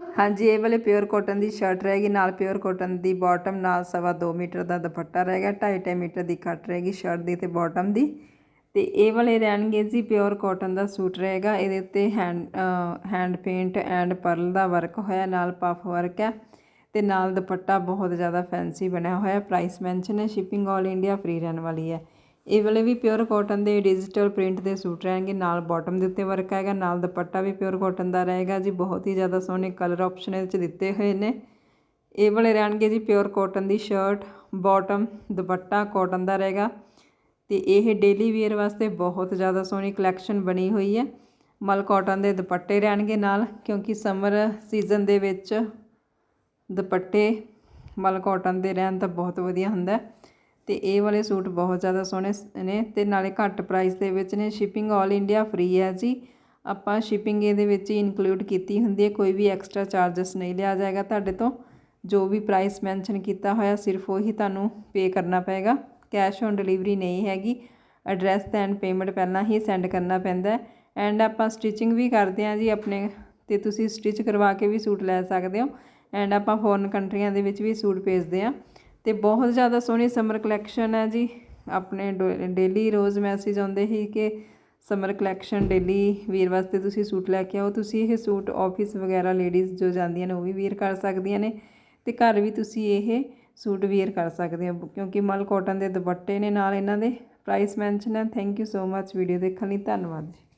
ਹਾਂਜੀ, ਇਹ ਵਾਲੇ ਪਿਓਰ ਕਾਟਨ ਦੀ ਸ਼ਰਟ ਰਹੇਗੀ, ਨਾਲ ਪਿਓਰ ਕਾਟਨ ਦੀ ਬਾਟਮ ਨਾਲ ਸਵਾ 2 ਮੀਟਰ ਦਾ ਦੁਪੱਟਾ ਰਹੇਗਾ 2.5 ਮੀਟਰ ਦੀ ਕੱਟ ਰਹੇਗੀ ਸ਼ਰਟ ਦੀ ਤੇ ਬਾਟਮ ਦੀ। ਤੇ ਇਹ ਵਾਲੇ ਰਹਿਣਗੇ ਜੀ ਪਿਓਰ ਕਾਟਨ ਦਾ ਸੂਟ ਰਹੇਗਾ, ਇਹਦੇ ਉੱਤੇ hand hand paint and pearl the work ਹੋਇਆ, ਨਾਲ ਪਫ ਵਰਕ ਹੈ ਤੇ ਨਾਲ ਦੁਪੱਟਾ ਬਹੁਤ ਜ਼ਿਆਦਾ ਫੈਂਸੀ ਬਣਿਆ ਹੋਇਆ ਪ੍ਰਾਈਸ ਮੈਂਸ਼ਨ ਹੈ ਸ਼ਿਪਿੰਗ ਆਲ ਇੰਡੀਆ ਫ੍ਰੀ ਰਹਿਣ ਵਾਲੀ ਹੈ। ਇਹ ਵਾਲੇ ਵੀ ਪਿਓਰ ਕਾਟਨ ਦੇ ਡਿਜੀਟਲ ਪ੍ਰਿੰਟ ਦੇ ਸੂਟ ਰਹਿਣਗੇ, ਨਾਲ ਬਾਟਮ ਦੇ ਉੱਤੇ ਵਰਕ ਆਏਗਾ, ਨਾਲ ਦੁਪੱਟਾ ਵੀ ਪਿਓਰ ਕਾਟਨ ਦਾ ਰਹੇਗਾ ਜੀ, ਬਹੁਤ ਹੀ ਜ਼ਿਆਦਾ ਸੋਹਣੇ ਕਲਰ ਆਪਸ਼ਨ ਇਹਦੇ ਵਿੱਚ ਦਿੱਤੇ ਹੋਏ ਨੇ। ਇਹ ਵਾਲੇ ਰਹਿਣਗੇ ਜੀ ਪਿਓਰ ਕਾਟਨ ਦੀ ਸ਼ਰਟ ਬਾਟਮ ਦੁਪੱਟਾ ਕਾਟਨ ਦਾ ਰਹੇਗਾ। ਤੇ ਇਹ ਡੇਲੀ ਵੇਅਰ ਵਾਸਤੇ ਬਹੁਤ ਜ਼ਿਆਦਾ ਸੋਹਣੀ ਕਲੈਕਸ਼ਨ ਬਣੀ ਹੋਈ ਹੈ। ਮਲ ਕਾਟਨ ਦੇ ਦੁਪੱਟੇ ਰਹਿਣਗੇ ਨਾਲ, ਕਿਉਂਕਿ ਸਮਰ ਸੀਜ਼ਨ ਦੇ ਵਿੱਚ ਦੁਪੱਟੇ ਮਲ ਕਾਟਨ ਦੇ ਰਹਿਣ ਤਾਂ ਬਹੁਤ ਵਧੀਆ ਹੁੰਦਾ ਹੈ। ਤੇ ਇਹ ਵਾਲੇ ਸੂਟ ਬਹੁਤ ਜ਼ਿਆਦਾ ਸੋਹਣੇ ਸ- ਨੇ ਤੇ ਨਾਲੇ ਘੱਟ ਪ੍ਰਾਈਸ ਦੇ ਵਿੱਚ ਨੇ। ਸ਼ਿਪਿੰਗ ਆਲ ਇੰਡੀਆ ਫ੍ਰੀ ਹੈ ਜੀ। ਆਪਾਂ ਸ਼ਿਪਿੰਗ ਇਹਦੇ ਵਿੱਚ ਹੀ ਇਨਕਲੂਡ ਕੀਤੀ ਹੁੰਦੀ ਹੈ। ਕੋਈ ਵੀ ਐਕਸਟਰਾ ਚਾਰजेस ਨਹੀਂ ਲਿਆ ਜਾਏਗਾ ਤੁਹਾਡੇ ਤੋਂ। ਜੋ ਵੀ ਪ੍ਰਾਈਸ ਮੈਂਸ਼ਨ ਕੀਤਾ ਹੋਇਆ ਸਿਰਫ ਉਹੀ ਤੁਹਾਨੂੰ ਪੇ ਕਰਨਾ ਪਏਗਾ। ਕੈਸ਼ ਔਨ ਡਿਲੀਵਰੀ ਨਹੀਂ ਹੈਗੀ। ਐਡਰੈਸ ਤੇ ਐਂਡ ਪੇਮੈਂਟ ਪਹਿਲਾਂ ਹੀ ਸੈਂਡ ਕਰਨਾ ਪੈਂਦਾ ਐਂਡ ਆਪਾਂ ਸਟਿਚਿੰਗ ਵੀ ਕਰਦੇ ਹਾਂ ਜੀ ਆਪਣੇ ਤੇ ਤੁਸੀਂ ਸਟਿਚ ਕਰਵਾ ਕੇ ਵੀ ਸੂਟ ਲੈ ਸਕਦੇ ਹੋ। ਐਂਡ ਆਪਾਂ ਫੋਰਨ ਕੰਟਰੀਆਂ ਦੇ ਵਿੱਚ ਵੀ ਸੂਟ ਭੇਜਦੇ ਹਾਂ। ਤੇ ਬਹੁਤ ਜ਼ਿਆਦਾ ਸੋਹਣੀ ਸਮਰ ਕਲੈਕਸ਼ਨ ਹੈ ਜੀ। ਆਪਣੇ ਡੇਲੀ ਰੋਜ਼ ਮੈਸੇਜ ਆਉਂਦੇ ਸੀ ਕਿ ਸਮਰ ਕਲੈਕਸ਼ਨ ਡੇਲੀ ਵੀਰ ਵਾਸਤੇ ਤੁਸੀਂ ਸੂਟ ਲੈ ਕੇ ਆਓ। ਤੁਸੀਂ ਇਹ ਸੂਟ ਆਫਿਸ ਵਗੈਰਾ ਲੇਡੀਜ਼ ਜੋ ਜਾਂਦੀਆਂ ਨੇ ਉਹ ਵੀ ਵੀਅਰ ਕਰ ਸਕਦੀਆਂ ਨੇ ਤੇ ਘਰ ਵੀ ਤੁਸੀਂ ਇਹ ਸੂਟ ਵੀਅਰ ਕਰ ਸਕਦੇ ਹੋ। ਕਿਉਂਕਿ ਮਲ ਕਾਟਨ ਦੇ ਦੁਪੱਟੇ ਨੇ ਨਾਲ ਇਹਨਾਂ ਦੇ। ਪ੍ਰਾਈਸ ਮੈਂਸ਼ਨ ਹੈ। Thank you so much video ਦੇਖਣ ਲਈ ਧੰਨਵਾਦ ਜੀ।